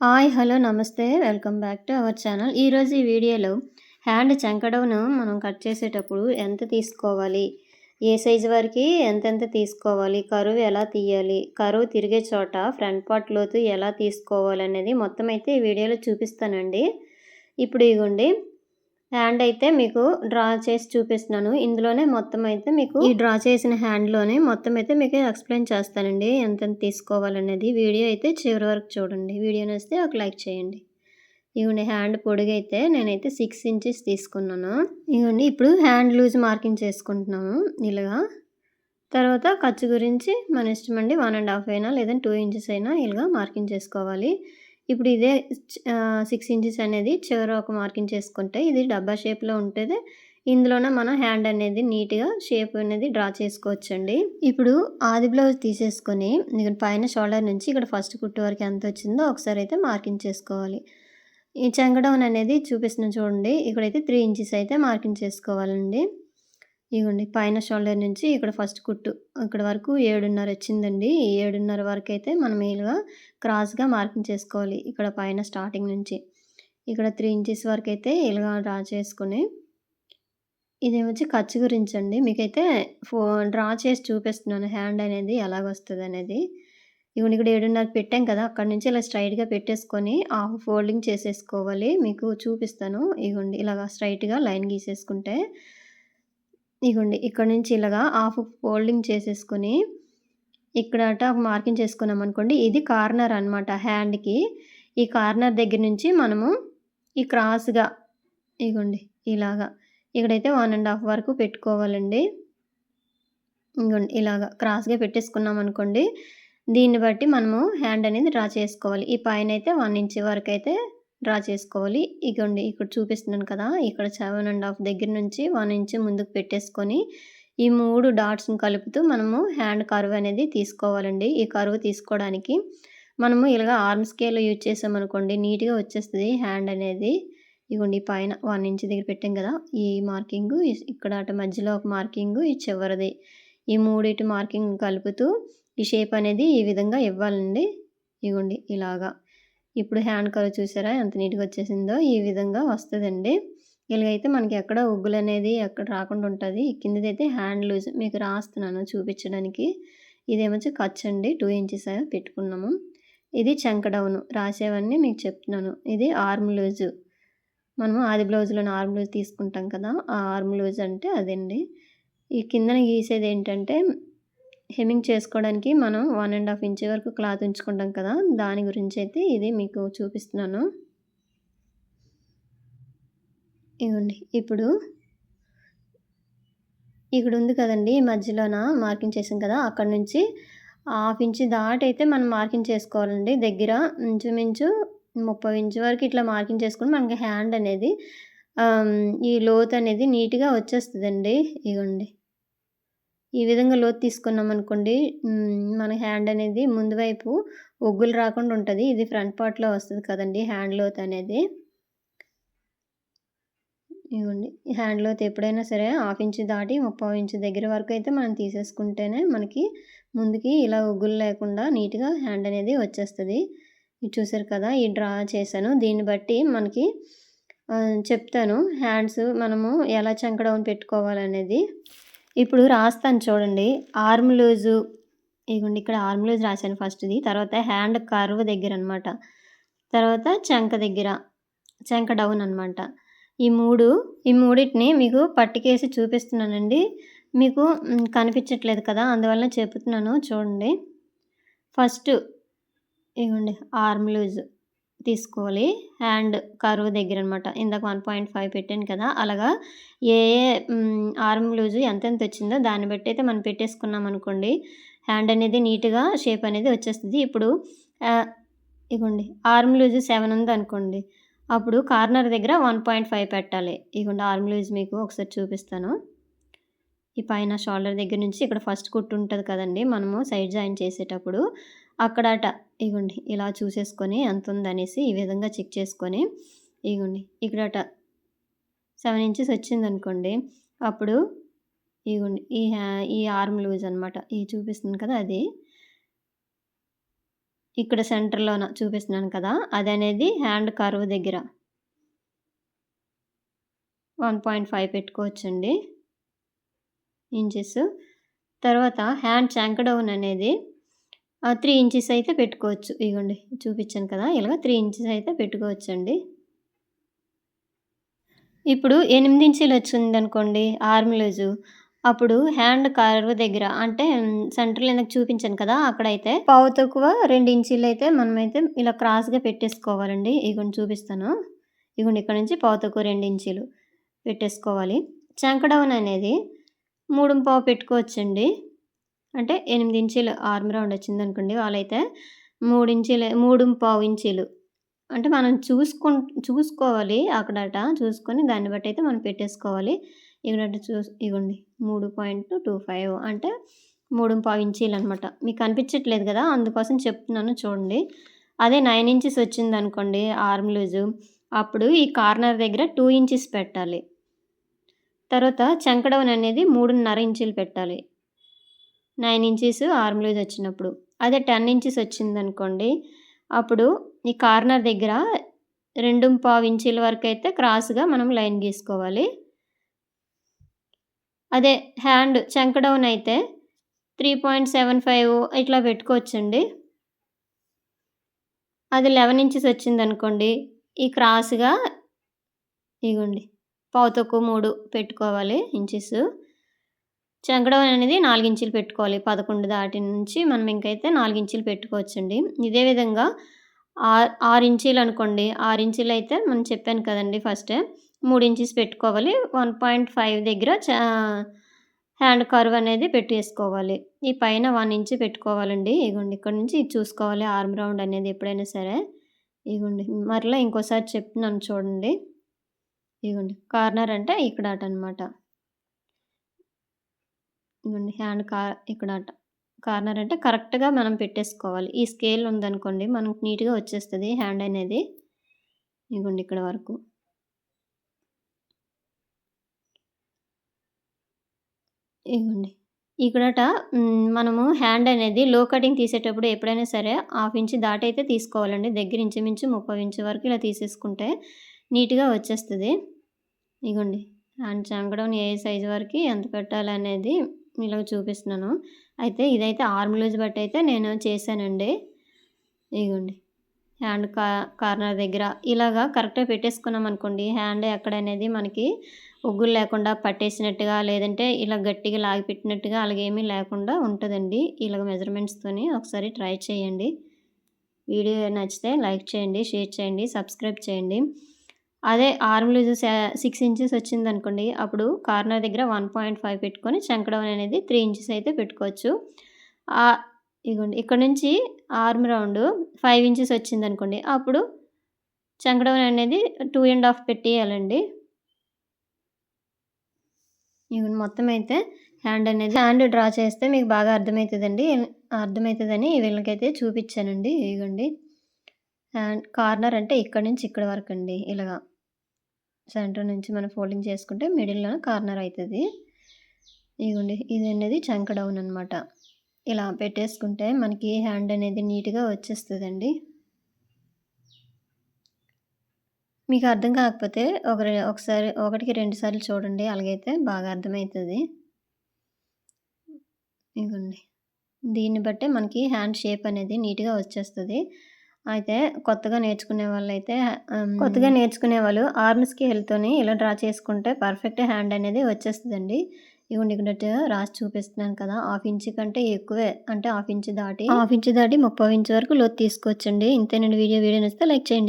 Hi hello నమస్తే. Welcome back to our channel. ఈరోజు ఈ వీడియోలో హ్యాండ్ చెంకడవును మనం కట్ చేసేటప్పుడు ఎంత తీసుకోవాలి? ఏ సైజు వరకు ఎంతెంత తీసుకోవాలి? కరువు ఎలా తీయాలి? కరువు తిరిగే చోట ఫ్రంట్ పార్ట్ లోతు ఎలా తీసుకోవాలి అనేది మొత్తం అయితే ఈ వీడియోలో చూపిస్తానండి. ఇప్పుడు ఇగోండి. హ్యాండ్ అయితే మీకు డ్రా చేసి చూపిస్తున్నాను. ఇందులోనే మొత్తం అయితే మీకు ఈ డ్రా చేసిన హ్యాండ్లోనే మొత్తం అయితే మీకు ఎక్స్ప్లెయిన్ చేస్తానండి. ఎంత తీసుకోవాలనేది వీడియో అయితే చివరి వరకు చూడండి. వీడియో వస్తే ఒక లైక్ చేయండి. ఇవ్వండి హ్యాండ్ పొడిగైతే నేనైతే సిక్స్ ఇంచెస్ తీసుకున్నాను. ఇవ్వండి ఇప్పుడు హ్యాండ్ లూజ్ మార్కింగ్ చేసుకుంటున్నాము ఇలాగా. తర్వాత ఖర్చు గురించి మన ఇష్టం అండి వన్ అండ్ హాఫ్ అయినా లేదంటే టూ ఇంచెస్ అయినా ఇలాగా మార్కింగ్ చేసుకోవాలి. ఇప్పుడు ఇదే సిక్స్ ఇంచెస్ అనేది చివర ఒక మార్కింగ్ చేసుకుంటే ఇది డబ్బా షేప్లో ఉంటుంది. ఇందులోనే మనం హ్యాండ్ అనేది నీట్గా షేప్ అనేది డ్రా చేసుకోవచ్చండి. ఇప్పుడు ఆది బ్లౌజ్ తీసేసుకొని ఇక్కడ పైన షోల్డర్ నుంచి ఇక్కడ ఫస్ట్ కుట్టు వరకు ఎంత వచ్చిందో ఒకసారి అయితే మార్కింగ్ చేసుకోవాలి. ఈ చెంగడౌన్ అనేది చూపిస్తున్న చూడండి. ఇక్కడైతే త్రీ ఇంచెస్ అయితే మార్కింగ్ చేసుకోవాలండి. ఇగోండి పైన షోల్డర్ నుంచి ఇక్కడ ఫస్ట్ కుట్టు. ఇక్కడ వరకు ఏడున్నర వచ్చిందండి. ఈ ఏడున్నర వరకు అయితే మనం ఇలా క్రాస్గా మార్కింగ్ చేసుకోవాలి ఇక్కడ పైన స్టార్టింగ్ నుంచి. ఇక్కడ త్రీ ఇంచెస్ వరకు అయితే ఇలాగా డ్రా చేసుకుని. వచ్చి ఖర్చు గురించి అండి. మీకైతే ఫో డ్రా చేసి చూపిస్తున్నాను. హ్యాండ్ అనేది ఎలాగొస్తుంది అనేది. ఇవన్నీ ఇక్కడ ఏడున్నర పెట్టాం కదా. అక్కడ నుంచి ఇలా స్ట్రైట్గా పెట్టేసుకొని ఆఫ్ ఫోల్డింగ్ చేసేసుకోవాలి. మీకు చూపిస్తాను. ఇగోండి ఇలాగా స్ట్రైట్గా లైన్ గీసేసుకుంటే ఇగోండి ఇక్కడ నుంచి ఇలాగా హాఫ్ ఫోల్డింగ్ చేసేసుకొని ఇక్కడ ఒక మార్కింగ్ చేసుకున్నాం అనుకోండి ఇది కార్నర్ అనమాట హ్యాండ్కి ఈ కార్నర్ దగ్గర నుంచి మనము ఈ క్రాస్గా ఇగోండి ఇలాగా ఇక్కడైతే వన్ అండ్ హాఫ్ వరకు పెట్టుకోవాలండి. ఇగోండి ఇలాగా క్రాస్గా పెట్టేసుకున్నాం అనుకోండి దీన్ని బట్టి మనము హ్యాండ్ అనేది డ్రా చేసుకోవాలి. ఈ పైన అయితే వన్ ఇంచ్ వరకు అయితే డ్రా చేసుకోవాలి. ఇగోండి ఇక్కడ చూపిస్తున్నాను కదా ఇక్కడ సెవెన్ అండ్ హాఫ్ దగ్గర నుంచి వన్ ఇంచ్ ముందుకు పెట్టేసుకొని ఈ మూడు డాట్స్ని కలుపుతూ మనము హ్యాండ్ కర్వ్ అనేది తీసుకోవాలండి. ఈ కర్వ్ తీసుకోవడానికి మనము ఇలాగ ఆర్మ్ స్కేల్ యూజ్ చేసామనుకోండి నీట్గా వచ్చేస్తుంది హ్యాండ్ అనేది. ఇగోండి పైన వన్ ఇంచ్ దగ్గర పెట్టాం కదా ఈ మార్కింగ్ ఇక్కడ అటు మధ్యలో ఒక మార్కింగ్ ఈ చివరిది. ఈ మూడిటి మార్కింగ్ కలుపుతూ ఈ షేప్ అనేది ఈ విధంగా ఇవ్వాలండి. ఇగోండి ఇలాగా. ఇప్పుడు హ్యాండ్ కలర్ చూసారా? ఎంత నీట్గా వచ్చేసిందో ఈ విధంగా వస్తుందండి. ఇలాగైతే మనకి ఎక్కడ ఉగ్గులు అనేది ఎక్కడ రాకుండా ఉంటుంది. కిందదైతే హ్యాండ్ లూజ్ మీకు రాస్తున్నాను చూపించడానికి. ఇదేమొచ్చి ఖర్చు అండి. టూ ఇంచెస్ పెట్టుకున్నాము. ఇది చంకడౌన్ రాసేవన్నీ మీకు చెప్తున్నాను. ఇది ఆర్మ్ లూజు. మనము ఆది బ్లౌజ్లో ఆర్మ్ లూజ్ తీసుకుంటాం కదా ఆ ఆర్మ్ లూజ్ అంటే అదండి. ఈ కిందన గీసేది ఏంటంటే హెమ్మింగ్ చేసుకోవడానికి మనం వన్ అండ్ హాఫ్ ఇంచ్ వరకు క్లాత్ ఉంచుకుంటాం కదా దాని గురించి అయితే ఇది మీకు చూపిస్తున్నాను. ఇవ్వండి ఇప్పుడు ఇక్కడ ఉంది కదండి మధ్యలోన మార్కింగ్ చేసాం కదా అక్కడ నుంచి హాఫ్ ఇంచ్ దాటైతే మనం మార్కింగ్ చేసుకోవాలండి. దగ్గర ఇంచుమించు ముప్పై ఇంచు వరకు ఇట్లా మార్కింగ్ చేసుకుని మనకి హ్యాండ్ అనేది ఈ లోత్ అనేది నీట్గా వచ్చేస్తుందండి. ఇవ్వండి ఈ విధంగా లోతు తీసుకున్నాం అనుకోండి మన హ్యాండ్ అనేది ముందు వైపు ఒగ్గులు రాకుండా ఉంటుంది. ఇది ఫ్రంట్ పార్ట్లో వస్తుంది కదండి హ్యాండ్ లోత్ అనేది. ఇవ్వండి హ్యాండ్ లోత్ ఎప్పుడైనా సరే హాఫ్ ఇంచ్ దాటి ముప్పై ఇంచ్ దగ్గర వరకు అయితే మనం తీసేసుకుంటేనే మనకి ముందుకి ఇలా ఒగ్గులు లేకుండా నీట్గా హ్యాండ్ అనేది వచ్చేస్తుంది. ఇది చూసారు కదా ఈ డ్రా చేశాను. దీన్ని బట్టి మనకి చెప్తాను. హ్యాండ్స్ మనము ఎలా చంకడౌన్ పెట్టుకోవాలనేది. ఇప్పుడు రాస్తాను చూడండి. Arm loose. ఇగోండి ఇక్కడ ఆర్మ్ లూజ్ రాశాను ఫస్ట్ది తర్వాత హ్యాండ్ కర్వ్ దగ్గర అనమాట తర్వాత చంక దగ్గర. చంక డౌన్ అనమాట ఈ మూడు ఈ మూడింటిని మీకు పట్టికేసి చూపిస్తున్నానండి. మీకు కనిపించట్లేదు కదా అందువల్ల చెప్తున్నాను చూడండి. ఫస్ట్ ఇగోండి ఆర్మ్ లూజ్. తీసుకోవాలి. హ్యాండ్ కరువు దగ్గర అనమాట ఇందాక వన్ పాయింట్ ఫైవ్ పెట్టాను కదా అలాగా ఏ ఏ ఆర్మ్ లూజు ఎంతెంత వచ్చిందో దాన్ని బట్టి అయితే మనం పెట్టేసుకున్నాం అనుకోండి. హ్యాండ్ అనేది నీట్గా షేప్ అనేది వచ్చేస్తుంది. ఇప్పుడు ఇగోండి ఆర్మ్ లూజ్ సెవెన్ ఉంది అనుకోండి. అప్పుడు కార్నర్ దగ్గర వన్ పాయింట్ ఫైవ్ పెట్టాలి. ఇగోండి ఆర్మ్ లూజ్ మీకు ఒకసారి చూపిస్తాను. ఈ పైన షోల్డర్ దగ్గర నుంచి ఇక్కడ ఫస్ట్ కుట్టు ఉంటుంది కదండి మనము సైడ్ జాయిన్ చేసేటప్పుడు. అక్కడట ఇగోండి ఇలా చూసేసుకొని ఎంత ఉందనేసి ఈ విధంగా చెక్ చేసుకొని ఇగోండి ఇక్కడట సెవెన్ ఇంచెస్ వచ్చిందనుకోండి అప్పుడు ఇగోండి ఈ హ్యా ఈ ఆర్మ్ లూజ్ అనమాట ఈ చూపిస్తుంది కదా అది. ఇక్కడ సెంటర్లోన చూపిస్తున్నాను కదా అది అనేది హ్యాండ్ కర్వ్ దగ్గర. వన్ పాయింట్ ఫైవ్ పెట్టుకోవచ్చండి. ఇంచెస్. తర్వాత హ్యాండ్ చంకడౌన్ అనేది త్రీ ఇంచెస్ అయితే పెట్టుకోవచ్చు. ఇగోండి చూపించాను కదా ఇలాగ త్రీ ఇంచెస్ అయితే పెట్టుకోవచ్చండి. ఇప్పుడు ఎనిమిది ఇంచులు వచ్చింది అనుకోండి ఆర్మ్ లూజు అప్పుడు హ్యాండ్ కర్వ్ దగ్గర అంటే సెంటర్లో నాకు చూపించాను కదా అక్కడైతే పావు తక్కువ రెండు ఇంచీలు అయితే మనమైతే ఇలా క్రాస్గా పెట్టేసుకోవాలండి. ఇగోండి చూపిస్తాను. ఇగోండి ఇక్కడ నుంచి పావు తక్కువ రెండు ఇంచీలు పెట్టేసుకోవాలి. చాంకడౌన్ అనేది మూడు పావు పెట్టుకోవచ్చండి. అంటే ఎనిమిది ఇంచీలు ఆర్మ్ రౌండ్ వచ్చింది అనుకోండి వాళ్ళైతే మూడు ఇంచీలు మూడు పావు ఇంచీలు. అంటే మనం చూసుకు చూసుకోవాలి అక్కడట చూసుకొని దాన్ని బట్టి అయితే మనం పెట్టేసుకోవాలి. ఇక్కడ చూ ఇవ్వండి మూడు పాయింట్ టూ ఫైవ్ అంటే మూడు పావు ఇంచీలు అనమాట మీకు కనిపించట్లేదు కదా అందుకోసం చెప్తున్నాను చూడండి. అదే నైన్ ఇంచెస్ వచ్చింది అనుకోండి ఆర్మ్ లూజు అప్పుడు ఈ కార్నర్ దగ్గర టూ ఇంచెస్ పెట్టాలి. తర్వాత చంకడౌన్ అనేది మూడున్నర ఇంచులు పెట్టాలి. నైన్ ఇంచెస్ ఆర్మ్ లూజ్ వచ్చినప్పుడు. అదే టెన్ ఇంచెస్ వచ్చింది అనుకోండి అప్పుడు ఈ కార్నర్ దగ్గర రెండు పావు ఇంచుల వరకు అయితే క్రాస్గా మనం లైన్ గీసుకోవాలి. అదే హ్యాండ్ చంక డౌన్ అయితే త్రీ పాయింట్ సెవెన్ ఫైవ్ ఇట్లా పెట్టుకోవచ్చండి. అది లెవెన్ ఇంచెస్ వచ్చింది అనుకోండి ఈ క్రాస్గా ఇగోండి పావుతొక్కు మూడు పెట్టుకోవాలి ఇంచెస్. చంకడౌన్ అనేది నాలుగు ఇంచులు పెట్టుకోవాలి. పదకొండు దాటి నుంచి మనం ఇంకైతే నాలుగు ఇంచులు పెట్టుకోవచ్చండి. ఇదే విధంగా ఆరు ఆరు ఇంచీలు అనుకోండి. ఆరు ఇంచీలు అయితే మనం చెప్పాను కదండి ఫస్ట్. మూడు ఇంచెస్ పెట్టుకోవాలి. వన్ పాయింట్ ఫైవ్ దగ్గర హ్యాండ్ కర్వ్ అనేది పెట్టేసుకోవాలి. ఈ పైన వన్ ఇంచ్ పెట్టుకోవాలండి. ఇగోండి ఇక్కడ నుంచి చూసుకోవాలి. ఆర్మ్ రౌండ్ అనేది ఎప్పుడైనా సరే. ఇగోండి మరలా ఇంకోసారి చెప్తున్నాను చూడండి. ఇగోండి కార్నర్ అంటే ఇక్కడ అట అనమాట ఇవ్వండి హ్యాండ్ కార్ ఇక్కడ అట. కార్నర్ అంటే కరెక్ట్గా మనం పెట్టేసుకోవాలి. ఈ స్కేల్ ఉందనుకోండి మనకు నీట్గా వచ్చేస్తుంది హ్యాండ్ అనేది. ఇగోండి ఇక్కడ వరకు. ఇగోండి ఇక్కడట మనము హ్యాండ్ అనేది లో కటింగ్ తీసేటప్పుడు ఎప్పుడైనా సరే హాఫ్ ఇంచ్ దాటైతే తీసుకోవాలండి. దగ్గర ఇంచుమించు ముప్పై ఇంచు వరకు ఇలా తీసేసుకుంటే నీట్గా వచ్చేస్తుంది. ఇగోండి హ్యాండ్ చంకడం ఏ సైజు వరకు ఎంత పెట్టాలనేది మీలో చూపిస్తున్నాను. అయితే ఇదైతే ఆర్మ్ లూజ్ బట్టి అయితే నేను చేశానండి. ఇగోండి. హ్యాండ్ కా కార్నర్ దగ్గర ఇలాగా కరెక్ట్గా పెట్టేసుకున్నాం అనుకోండి. హ్యాండ్ ఎక్కడ అనేది మనకి ఉగ్గులు లేకుండా పట్టేసినట్టుగా లేదంటే ఇలా గట్టిగా లాగి పెట్టినట్టుగా అలాగేమీ లేకుండా ఉంటుందండి. ఇలాగ మెజర్మెంట్స్తోని ఒకసారి ట్రై చేయండి. వీడియో నచ్చితే లైక్ చేయండి షేర్ చేయండి సబ్స్క్రైబ్ చేయండి. అదే ఆర్మ్ లూజ్ సిక్స్ ఇంచెస్ వచ్చింది అనుకోండి అప్పుడు కార్నర్ దగ్గర వన్ పాయింట్ ఫైవ్ పెట్టుకొని చంకడౌన్ అనేది త్రీ ఇంచెస్ అయితే పెట్టుకోవచ్చు. ఇగోండి ఇక్కడ నుంచి ఆర్మ్ రౌండ్ ఫైవ్ ఇంచెస్ వచ్చింది అనుకోండి అప్పుడు చంకడౌన్ అనేది టూ అండ్ హాఫ్ పెట్టేయాలండి. ఇవి మొత్తం అయితే హ్యాండ్ అనేది హ్యాండ్ డ్రా చేస్తే మీకు బాగా అర్థమవుతుందండి అర్థమవుతుందని వీళ్ళకైతే చూపించానండి ఇగోండి. హ్యాండ్ కార్నర్ అంటే ఇక్కడ నుంచి ఇక్కడ వరకు అండి ఇలాగా. సెంటర్ నుంచి మనం ఫోల్డింగ్ చేసుకుంటే మిడిల్లో కార్నర్ అవుతుంది ఇదిగోండి ఇది అనేది చంక డౌన్ అనమాట ఇలా పెట్టేసుకుంటే మనకి హ్యాండ్ అనేది నీట్గా వచ్చేస్తుందండి. మీకు అర్థం కాకపోతే ఒక ఒకసారి ఒకటికి రెండు సార్లు చూడండి అలాగైతే బాగా అర్థమవుతుంది ఇదిగోండి దీన్ని బట్టే మనకి హ్యాండ్ షేప్ అనేది నీట్గా వచ్చేస్తుంది. అయితే కొత్తగా నేర్చుకునే వాళ్ళు అయితే కొత్తగా నేర్చుకునే వాళ్ళు ఆర్మ్స్కి హెల్త్తోని ఇలా డ్రా చేసుకుంటే పర్ఫెక్ట్ హ్యాండ్ అనేది వచ్చేస్తుందండి. ఇవ్వండి ఇక్కడ రాసి చూపిస్తున్నాను కదా హాఫ్ ఇంచ్ కంటే ఎక్కువే అంటే హాఫ్ ఇంచ్ దాటి హాఫ్ ఇంచ్ దాటి ముప్పై ఇంచ్ వరకు లోతు తీసుకోవచ్చండి. ఇంతేనండి వీడియో వీడియో నచ్చితే లైక్ చేయండి.